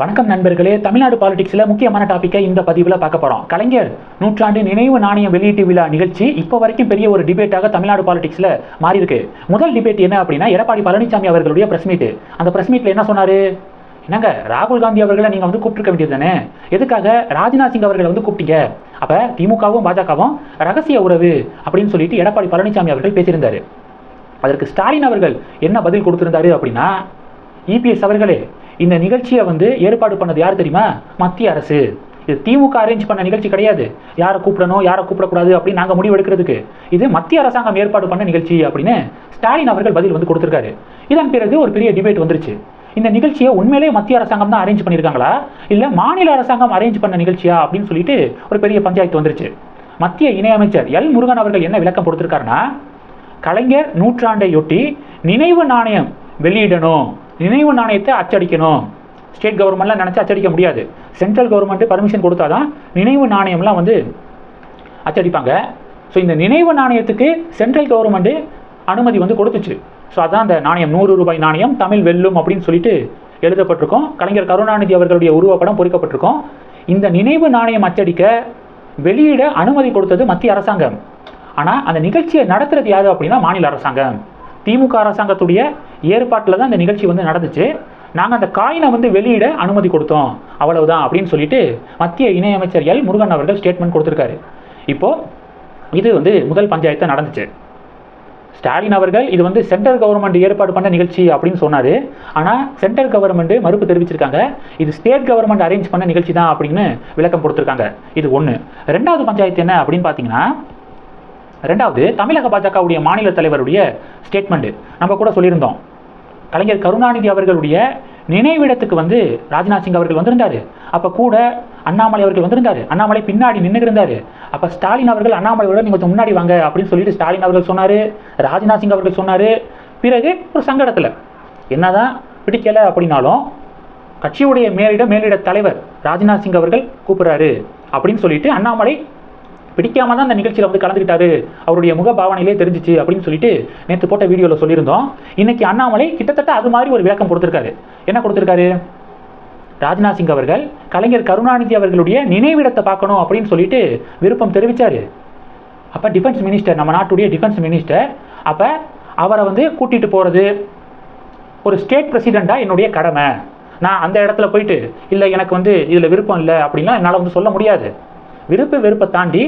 வணக்கம் நண்பர்களே. தமிழ்நாடு பாலிடிக்ஸில் முக்கியமான டாப்பிக்கை இந்த பதிவில் பார்க்க போகிறோம் கலைஞர் நூற்றாண்டு நினைவு நாணயம் வெளியீட்டு விழா நிகழ்ச்சி இப்போ வரைக்கும் பெரிய ஒரு டிபேட்டாக தமிழ்நாடு பாலிடிக்ஸில் மாறி இருக்கு முதல் டிபேட் என்ன அப்படின்னா எடப்பாடி பழனிசாமி அவர்களுடைய பிரஸ் மீட் அந்த பிரஸ் மீட்டில் என்ன சொன்னார்? என்னங்க ராகுல் காந்தி அவர்களை நீங்கள் வந்து கூப்பிட்டுருக்க வேண்டியது தானே? எதுக்காக ராஜ்நாத் சிங் அவர்களை வந்து கூப்பிட்டீங்க? அப்போ திமுகவும் பாஜகவும் ரகசிய உறவு அப்படின்னு சொல்லிட்டு எடப்பாடி பழனிசாமி அவர்கள் பேசியிருந்தாரு. அதற்கு ஸ்டாலின் அவர்கள் என்ன பதில் கொடுத்திருந்தாரு அப்படின்னா இபிஎஸ் அவர்களே இந்த நிகழ்ச்சியை வந்து ஏற்பாடு பண்ணது யார் தெரியுமா? மத்திய அரசு. இது திமுக அரேஞ்ச் பண்ண நிகழ்ச்சி கிடையாது. யாரை கூப்பிடணும் யாரை கூப்பிடக்கூடாது அப்படின்னு நாங்கள் முடிவு எடுக்கிறதுக்கு. இது மத்திய அரசாங்கம் ஏற்பாடு பண்ண நிகழ்ச்சி அப்படின்னு ஸ்டாலின் அவர்கள் பதில் வந்து கொடுத்துருக்காரு. இதன் பிறகு ஒரு பெரிய டிபேட் வந்துருச்சு. இந்த நிகழ்ச்சியை உண்மையிலேயே மத்திய அரசாங்கம் தான் அரேஞ்ச் பண்ணியிருக்காங்களா? இல்லை மாநில அரசாங்கம் அரேஞ்ச் பண்ண நிகழ்ச்சியா அப்படின்னு சொல்லிட்டு ஒரு பெரிய பஞ்சாயத்து வந்துருச்சு. மத்திய இணையமைச்சர் எல் முருகன் அவர்கள் என்ன விளக்கம் கொடுத்துருக்காருன்னா கலைஞர் நூற்றாண்டையொட்டி நினைவு நாணயம் வெளியிடணும். நினைவு நாணயத்தை அச்சடிக்கணும். ஸ்டேட் கவர்மெண்ட்லாம் நினச்சி அச்சடிக்க முடியாது. சென்ட்ரல் கவர்மெண்ட் பர்மிஷன் கொடுத்தா தான் நினைவு நாணயம்லாம் வந்து அச்சடிப்பாங்க. ஸோ இந்த நினைவு நாணயத்துக்கு சென்ட்ரல் கவர்மெண்ட்டு அனுமதி வந்து கொடுத்துச்சு. ஸோ அதான் அந்த நாணயம். நூறு ரூபாய் நாணயம் தமிழ் வெல்லும் அப்படின்னு சொல்லிட்டு எழுதப்பட்டிருக்கோம். கலைஞர் கருணாநிதி அவர்களுடைய உருவப்படம் பொறிக்கப்பட்டிருக்கோம். இந்த நினைவு நாணயம் அச்சடிக்க வெளியிட அனுமதி கொடுத்தது மத்திய அரசாங்கம். ஆனால் அந்த நிகழ்ச்சியை நடத்துறது யாரு அப்படின்னா மாநில அரசாங்கம். திமுக அரசாங்கத்துடைய ஏற்பாட்டில் தான் அந்த நிகழ்ச்சி வந்து நடந்துச்சு. நாங்கள் அந்த காயினை வந்து வெளியிட அனுமதி கொடுத்தோம். அவ்வளவுதான் அப்படின்னு சொல்லிட்டு மத்திய இணையமைச்சர் எல் முருகன் அவர்கள் ஸ்டேட்மெண்ட் கொடுத்துருக்காரு. இப்போது இது வந்து முதல் பஞ்சாயத்து நடந்துச்சு. ஸ்டாலின் அவர்கள் இது வந்து சென்ட்ரல் கவர்மெண்ட் ஏற்பாடு பண்ண நிகழ்ச்சி அப்படின்னு சொன்னார். ஆனால் சென்ட்ரல் கவர்மெண்ட் மறுப்பு தெரிவிச்சிருக்காங்க. இது ஸ்டேட் கவர்மெண்ட் அரேஞ்ச் பண்ண நிகழ்ச்சி தான் அப்படின்னு விளக்கம் கொடுத்துருக்காங்க. இது ஒன்று ரெண்டாவது பஞ்சாயத்து என்ன அப்படின்னு பார்த்தீங்கன்னா ரெண்டாவது தமிழக பாஜகவுடைய மாநில தலைவருடைய ஸ்டேட்மெண்ட்டு நம்ம கூட சொல்லியிருந்தோம். கலைஞர் கருணாநிதி அவர்களுடைய நினைவிடத்துக்கு வந்து ராஜ்நாத் சிங் அவர்கள் வந்திருந்தார். அப்போ கூட அண்ணாமலை அவர்கள் வந்திருந்தார். அண்ணாமலை பின்னாடி நின்று இருந்தார். அப்போ ஸ்டாலின் அவர்கள் அண்ணாமலையோட நீங்கள் கொஞ்சம் முன்னாடி வாங்க அப்படின்னு சொல்லிட்டு ஸ்டாலின் அவர்கள் சொன்னார். ராஜ்நாத் சிங் அவர்கள் சொன்னார். பிறகு ஒரு சங்கடத்தில் என்னதான் பிடிக்கலை அப்படின்னாலும் கட்சியுடைய மேலிட மேலிட தலைவர் ராஜ்நாத் சிங் அவர்கள் கூப்பிடுறாரு அப்படின்னு சொல்லிட்டு அண்ணாமலை பிடிக்காம தான் அந்த நிகழ்ச்சியில் வந்து கலந்துக்கிட்டாரு அவருடைய முக பாவனையிலே தெரிஞ்சிச்சு அப்படின்னு சொல்லிட்டு நேற்று போட்ட வீடியோவில் சொல்லியிருந்தோம். இன்னைக்கு அண்ணாமலை கிட்டத்தட்ட அது மாதிரி ஒரு விளக்கம் கொடுத்துருக்காரு. என்ன கொடுத்துருக்காரு? ராஜ்நாத் சிங் அவர்கள் கலைஞர் கருணாநிதி அவர்களுடைய நினைவிடத்தை பார்க்கணும் அப்படின்னு சொல்லிட்டு விருப்பம் தெரிவித்தார் அப்போ டிஃபென்ஸ் மினிஸ்டர் நம்ம நாட்டுடைய டிஃபென்ஸ் மினிஸ்டர் அப்போ அவரை வந்து கூட்டிகிட்டு போகிறது ஒரு ஸ்டேட் பிரசிடெண்ட்டாக என்னுடைய கடமை. நான் அந்த இடத்துல போயிட்டு இல்லை எனக்கு வந்து இதில் விருப்பம் இல்லை அப்படின்லாம் என்னால் வந்து சொல்ல முடியாது. விருப்ப வெறுப்பை தாண்டி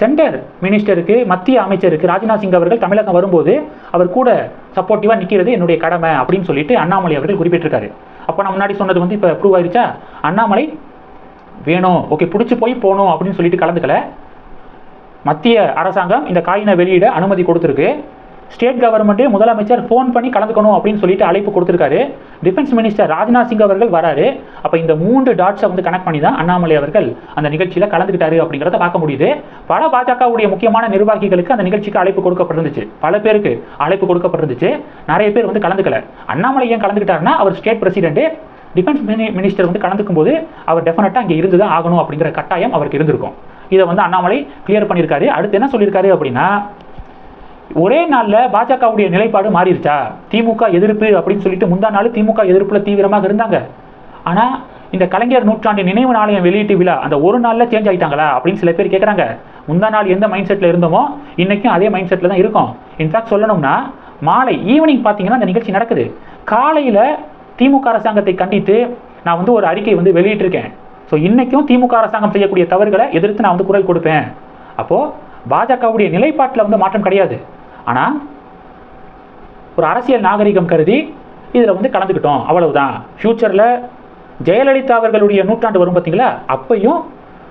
சென்டர் மினிஸ்டருக்கு மத்திய அமைச்சருக்கு ராஜ்நாத் சிங் அவர்கள் தமிழகம் வரும்போது அவர் கூட சப்போர்ட்டிவாக நிற்கிறது என்னுடைய கடமை அப்படின்னு சொல்லிட்டு அண்ணாமலை அவர்கள் குறிப்பிட்டிருக்காரு. அப்போ நான் முன்னாடி சொன்னது வந்து இப்போ ப்ரூவ் ஆயிடுச்சா அண்ணாமலை வேணும் ஓகே பிடிச்சி போய் போகணும் அப்படின்னு சொல்லிட்டு கலந்துக்கல. மத்திய அரசாங்கம் இந்த காயினை வெளியிட அனுமதி கொடுத்துருக்கு. ஸ்டேட் கவர்மெண்ட்டு முதலமைச்சர் ஃபோன் பண்ணி கலந்துக்கணும் அப்படின்னு சொல்லிட்டு அழைப்பு கொடுத்துருக்காரு. டிஃபென்ஸ் மினிஸ்டர் ராஜ்நாத் சிங் அவர்கள் வராரு. அப்போ இந்த மூன்று டாட்ஸை வந்து கனெக்ட் பண்ணி தான் அண்ணாமலை அவர்கள் அந்த நிகழ்ச்சியில் கலந்துக்கிட்டாரு அப்படிங்கிறத பார்க்க முடியுது. பல பாஜகவுடைய முக்கியமான நிர்வாகிகளுக்கு அந்த நிகழ்ச்சிக்கு அழைப்பு கொடுக்கப்பட்டிருந்துச்சு. பல பேருக்கு அழைப்பு கொடுக்கப்பட்டிருந்துச்சு. நிறைய பேர் வந்து கலந்துக்கல. அண்ணாமலை ஏன் கலந்துக்கிட்டாருன்னா அவர் ஸ்டேட் பிரசிடென்ட். டிஃபென்ஸ் மினிஸ்டர் வந்து கலந்துக்கும் போது அவர் டெஃபினட்டாக அங்கே இருந்து தான் ஆகணும் அப்படிங்கிற கட்டாயம் அவருக்கு இருந்திருக்கும். இதை வந்து அண்ணாமலை கிளியர் பண்ணியிருக்காரு. அடுத்து என்ன சொல்லியிருக்காரு அப்படின்னா ஒரே நாளில் பாஜகவுடைய நிலைப்பாடு மாறிடுச்சா திமுக எதிர்ப்பு அப்படின்னு சொல்லிட்டு முந்தா நாள் திமுக எதிர்ப்புல தீவிரமாக இருந்தாங்க. ஆனால் இந்த கலைஞர் நூற்றாண்டு நினைவு நாளையம் வெளியீட்டு விழா அந்த ஒரு நாளில் சேஞ்ச் ஆயிட்டாங்களா அப்படின்னு சில பேர் கேட்குறாங்க முந்தா நாள் எந்த மைண்ட் செட்டில் இருந்தோமோ இன்றைக்கும் அதே மைண்ட் செட்டில் தான் இருக்கும். இன்ஃபேக்ட் சொல்லணும்னா மாலை ஈவினிங் பார்த்தீங்கன்னா அந்த நிகழ்ச்சி நடக்குது. காலையில் திமுக அரசாங்கத்தை கண்டித்து நான் வந்து ஒரு அறிக்கை வந்து வெளியிட்டிருக்கேன். ஸோ இன்றைக்கும் திமுக அரசாங்கம் செய்யக்கூடிய தவறுகளை எதிர்த்து நான் வந்து குரல் கொடுப்பேன். அப்போது பாஜகவுடைய நிலைப்பாட்டில் வந்து மாற்றம் கிடையாது. ஆனால் ஒரு அரசியல் நாகரிகம் கருதி இதில் வந்து கலந்துக்கிட்டோம். அவ்வளவுதான். ஃப்யூச்சரில் ஜெயலலிதா அவர்களுடைய நூற்றாண்டு வரும் பார்த்தீங்களா அப்பையும்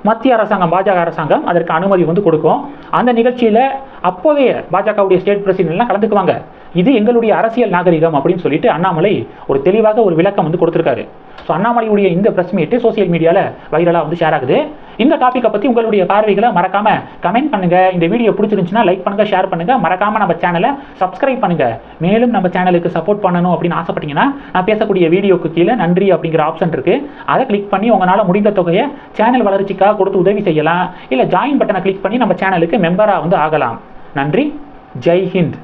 மத்திய அரசாங்கம் பாஜக அரசாங்கம் அதற்கு அனுமதி வந்து கொடுக்கும். அந்த நிகழ்ச்சியில் அப்போதைய பாஜகவுடைய ஸ்டேட் பிரசிடென்ட்லாம் கலந்துக்குவாங்க. இது எங்களுடைய அரசியல் நாகரிகம் அப்படின்னு சொல்லிட்டு அண்ணாமலை ஒரு தெளிவாக ஒரு விளக்கம் வந்து கொடுத்துருக்காரு. ஸோ அண்ணாமலையுடைய இந்த ப்ரெஸ் மீட்டு சோசியல் மீடியாவில் வைரலாக வந்து ஷேர் ஆகுது. இந்த டாப்பிக்கை பற்றி உங்களுடைய பார்வைகளை மறக்காம கமெண்ட் பண்ணுங்க. இந்த வீடியோ பிடிச்சிருந்துச்சுன்னா லைக் பண்ணுங்க ஷேர் பண்ணுங்க. மறக்காம நம்ம சேனலை சப்ஸ்கிரைப் பண்ணுங்க. மேலும் நம்ம சேனலுக்கு சப்போர்ட் பண்ணணும் அப்படின்னு ஆசைப்பட்டீங்கன்னா நான் பேசக்கூடிய வீடியோக்கு கீழே நன்றி அப்படிங்கிற ஆப்ஷன் இருக்கு. அதை கிளிக் பண்ணி உங்களால் முடிந்த தொகையை சேனல் வளர்ச்சிக்காக கொடுத்து உதவி செய்யலாம். இல்லை ஜாயின் பட்டனை கிளிக் பண்ணி நம்ம சேனலுக்கு மெம்பராக வந்து ஆகலாம். நன்றி. ஜெய் ஹிந்த்.